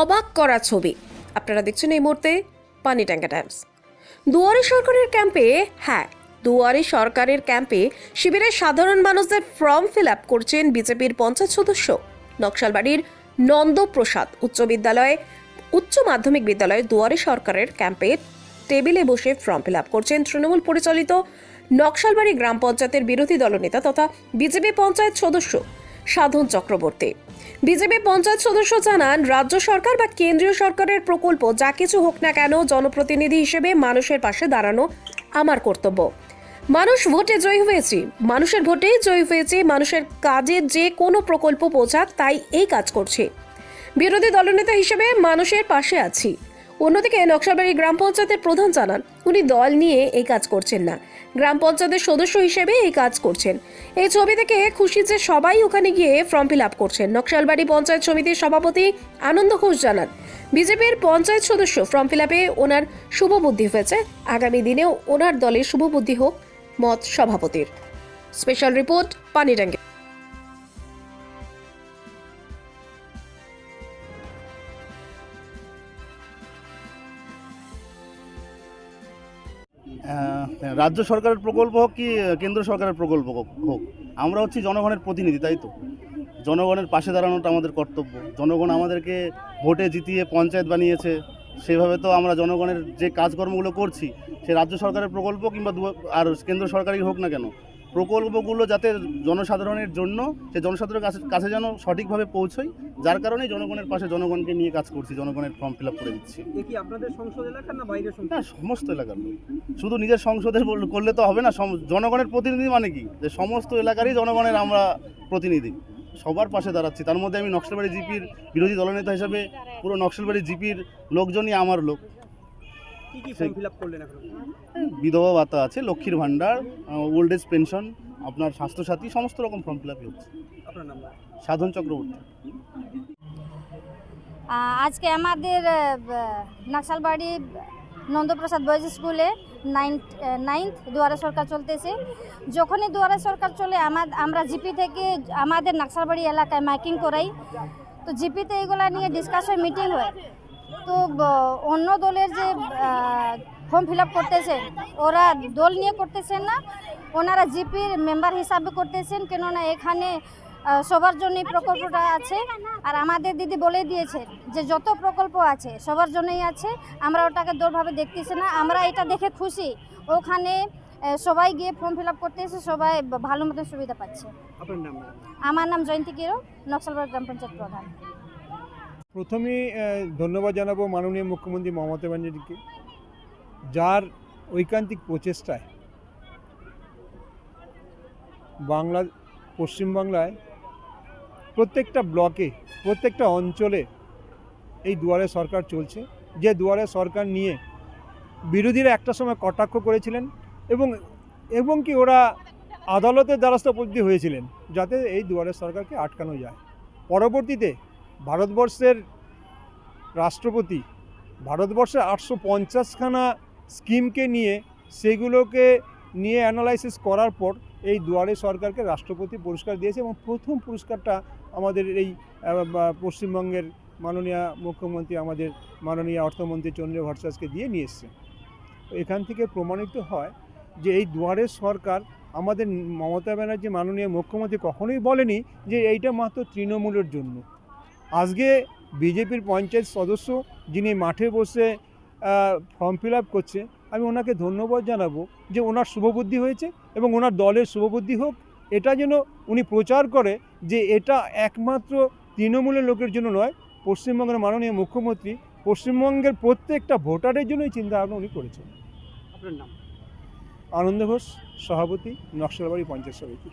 অবাক করা ছবি। আপনারা দেখছেন এই মুহূর্তে পানি ট্যাঙ্কা টাইমস। দুয়ারে সরকারের ক্যাম্পে হ্যাঁ দুয়ারে সরকারের ক্যাম্পে শিবিরের সাধারণ মানুষদের ফর্ম ফিল আপ করছেন বিজেপির পঞ্চায়েত সদস্য। নকশালবাড়ির নন্দপ্রসাদ উচ্চ বিদ্যালয়ে, উচ্চ মাধ্যমিক বিদ্যালয়ে দুয়ারে সরকারের ক্যাম্পে টেবিলে বসে ফর্ম ফিল আপ করছেন তৃণমূল পরিচালিত নকশালবাড়ি গ্রাম পঞ্চায়েতের বিরোধী দলনেতা তথা বিজেপি পঞ্চায়েত সদস্য সাধন চক্রবর্তী। বিজেপি পঞ্চায়েত সদস্য জানান, রাজ্য সরকার বা কেন্দ্রীয় সরকারের প্রকল্প যা কিছু হোক না কেন জনপ্রতিনিধি হিসেবে মানুষের পাশে দাঁড়ানো আমার কর্তব্য। মানুষ ভোটে জয়ী হয়েছি, মানুষের ভোটেই জয়ী হয়েছি, মানুষের কাজে যে কোনো প্রকল্প পৌঁছাক তাই এই কাজ করছে। বিরোধী দলনেতা হিসেবে মানুষের পাশে আছি। অন্যদিকে নকশালবাড়ি গ্রাম পঞ্চায়েতের প্রধান জানান, উনি দল নিয়ে এই কাজ করছেন না। গ্রাম পঞ্চায়েতের সদস্য হিসেবে এই কাজ করছেন। এই ছবি থেকে খুশি যে সবাই ওখানে গিয়ে ফর্ম ফিল আপ করছেন। নকশালবাড়ি পঞ্চায়েত সমিতির সভাপতি আনন্দ ঘোষ জানান, বিজেপির পঞ্চায়েত সদস্য ফর্ম ফিল আপে ওনার শুভ বুদ্ধি হয়েছে। আগামী দিনেও ওনার দলের শুভ বুদ্ধি হোক মত সভাপতির। স্পেশাল রিপোর্ট পানিটাঙ্গি রাজ্য সরকারের প্রকল্প হোক কি কেন্দ্র সরকারের প্রকল্প হোক আমরা হচ্ছি জনগণের প্রতিনিধি, তাই তো? জনগণের পাশে দাঁড়ানোটা আমাদের কর্তব্য। জনগণ আমাদেরকে ভোটে জিতিয়ে পঞ্চায়েত বানিয়েছে। সেভাবে তো আমরা জনগণের যে কাজকর্মগুলো করছি, সে রাজ্য সরকারের প্রকল্প কিংবা আর কেন্দ্র সরকারই হোক না কেন প্রকল্পগুলো যাতে জনসাধারণের জন্য সে জনসাধারণের কাছে কাছে যেন সঠিকভাবে পৌঁছয় যার কারণেই জনগণের পাশে জনগণকে নিয়ে কাজ করছি জনগণের ফর্ম ফিল আপ করে দিচ্ছি। না না সমস্ত এলাকার লোক। শুধু নিজের সংসদের করলে তো হবে না জনগণের প্রতিনিধি মানে কি? যে সমস্ত এলাকারই জনগণের আমরা প্রতিনিধি। সবার পাশে দাঁড়াচ্ছি। তার মধ্যে আমি নকশালবাড়ি জিপির বিরোধী দলনেতা হিসাবে পুরো নকশালবাড়ি জিপির লোকজনই আমার লোক। কি কি ফর্ম ফিল আপ করলেন এখন? বিধবা ভাতা আছে লক্ষ্মীর ভাণ্ডার ওল্ড এজ পেনশন আপনার স্বাস্থ্যসাথী সমস্ত রকম ফর্ম ফিল আপই হচ্ছে। আপনার নাম সাধন চক্রবর্তী। আজকে আমাদের নাকশালবাড়ি নন্দপ্রসাদ বয়েজ স্কুলে নাইন্থ নাইন্থ দুয়ারে সরকার চলতেছে। যখনই দুয়ারে সরকার চলে আমার আমরা জিপি থেকে আমাদের নাকশালবাড়ি এলাকায় মাইকিং করাই। তো জিপিতে এগুলা নিয়ে ডিসকাশন মিটিং হয়। তো অন্য দলের যে ফর্ম ফিল আপ করতেছেন ওরা দল নিয়ে করতেছেন না। ওনারা জিপির মেম্বার হিসাবে করতেছেন কেননা এখানে সবার জন্যই প্রকল্পটা আছে। আর আমাদের দিদি বলে দিয়েছে যে যত প্রকল্প আছে সবার জন্যই আছে। আমরা ওটাকে দৌড়ভাবে দেখতেছি না আমরা এটা দেখে খুশি। ওখানে সবাই গিয়ে ফর্ম ফিল আপ করতেছে সবাই ভালো মতন সুবিধা পাচ্ছে। আমার নাম জয়ন্তী কিরো নকশালবাড় গ্রাম পঞ্চায়েত প্রধান। প্রথমেই আহ, ধন্যবাদ জানাব মাননীয় মুখ্যমন্ত্রী মমতা ব্যানার্জিকে যার ঐকান্তিক প্রচেষ্টায় বাংলা পশ্চিমবাংলায় প্রত্যেকটা ব্লকে প্রত্যেকটা অঞ্চলে এই দুয়ারে সরকার চলছে। যে দুয়ারে সরকার নিয়ে বিরোধীরা একটা সময় কটাক্ষ করেছিলেন এবং এবং কি ওরা আদালতের দ্বারস্থ পদ্ধতি হয়েছিলেন যাতে এই দুয়ারে সরকারকে আটকানো যায়। পরবর্তীতে ভারতবর্ষের রাষ্ট্রপতি ভারতবর্ষের আটশো পঞ্চাশখানা স্কিমকে নিয়ে সেগুলোকে নিয়ে অ্যানালাইসিস করার পর এই দুয়ারে সরকারকে রাষ্ট্রপতি পুরস্কার দিয়েছে এবং প্রথম পুরস্কারটা আমাদের এই পশ্চিমবঙ্গের মাননীয় মুখ্যমন্ত্রী, আমাদের মাননীয় অর্থমন্ত্রী চন্দ্র ভট্টাচার্যকে দিয়ে নিয়ে এসছে। এখান থেকে প্রমাণিত হয় যে এই দুয়ারে সরকার আমাদের মমতা ব্যানার্জি মাননীয় মুখ্যমন্ত্রী কখনোই বলেনি যে এইটা মাত্র তৃণমূলের জন্য। আজকে বিজেপির পঞ্চায়েত সদস্য যিনি মাঠে বসে ফর্ম ফিল আপ করছে আমি ওনাকে ধন্যবাদ জানাব যে ওনার শুভবুদ্ধি হয়েছে এবং ওনার দলের শুভবুদ্ধি হোক। এটা যেন উনি প্রচার করে যে এটা একমাত্র তৃণমূলের লোকের জন্য নয় পশ্চিমবঙ্গের মাননীয় মুখ্যমন্ত্রী পশ্চিমবঙ্গের প্রত্যেকটা ভোটারের জন্যই চিন্তা ভাবনা উনি করেছেন। আপনার নাম? আনন্দ ঘোষ সভাপতি নকশালবাড়ি পঞ্চায়েত সমিতি।